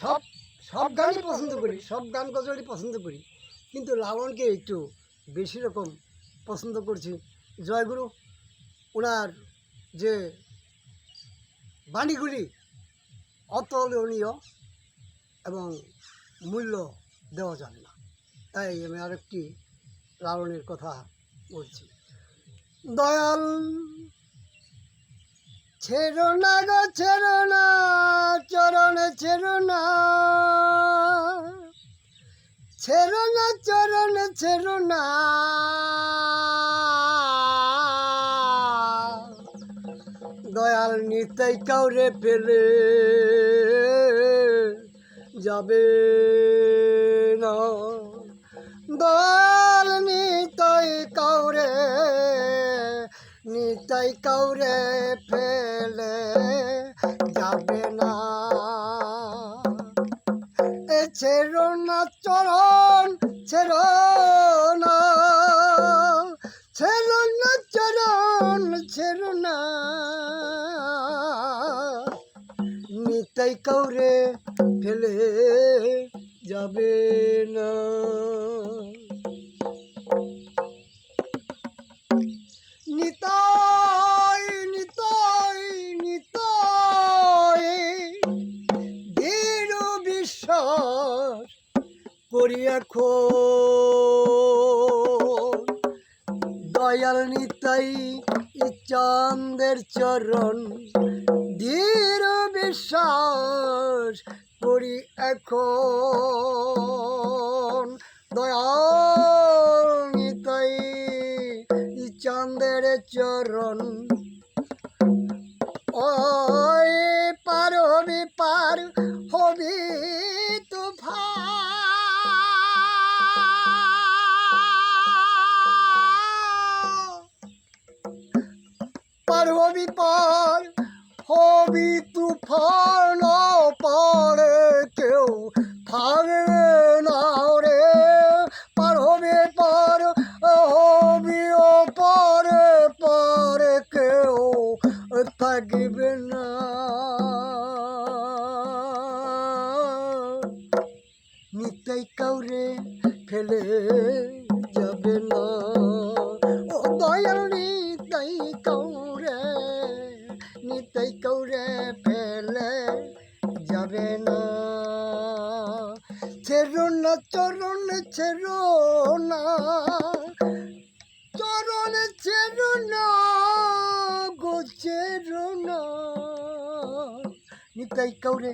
সব সব গানই পছন্দ করি। সব গান গজলই পছন্দ করি। কিন্তু লালনকে একটু বেশি রকম পছন্দ করছি। জয়গুরু ওনার যে বাণীগুলি অতুলনীয় এবং মূল্য দেওয়া যাবে না। তাই আমি আরেকটি লালনের কথা বলছি। দয়াল ছেড়ো না গো ছেড়ো না চরণে ছেড়ো না। দয়াল নিতাই কাউরে পেলে যাবে না। দয়াল নিতাই কাউরে নিতাই কাউরে ফেলে ছেড়ো না চরণ, ছেড়ো না। ছেড়ো না চরণ, ছেড়ো না। নিতাই কাউরে ফেলে যাবে না। বিশ্বাস করি এখন দয়াল নিতাই চাঁদের চরণ, দৃঢ় বিশ্বাস করি এখন। দয়াল নিতাই চাঁদের চরণ, ওই পার হবি পার পার, হবি পার, হবি তুফান পরে, কেউ থাকবে না রে। পার, হবি পার, হবি ও পরে পরে কেউ থাকবে না। নিতাই কাউরে ফেলে যাবে না। না চরণ ছেড়ো না। চরণ ছেড়ো না গো ছেড়ো না। নিতাই কাউরে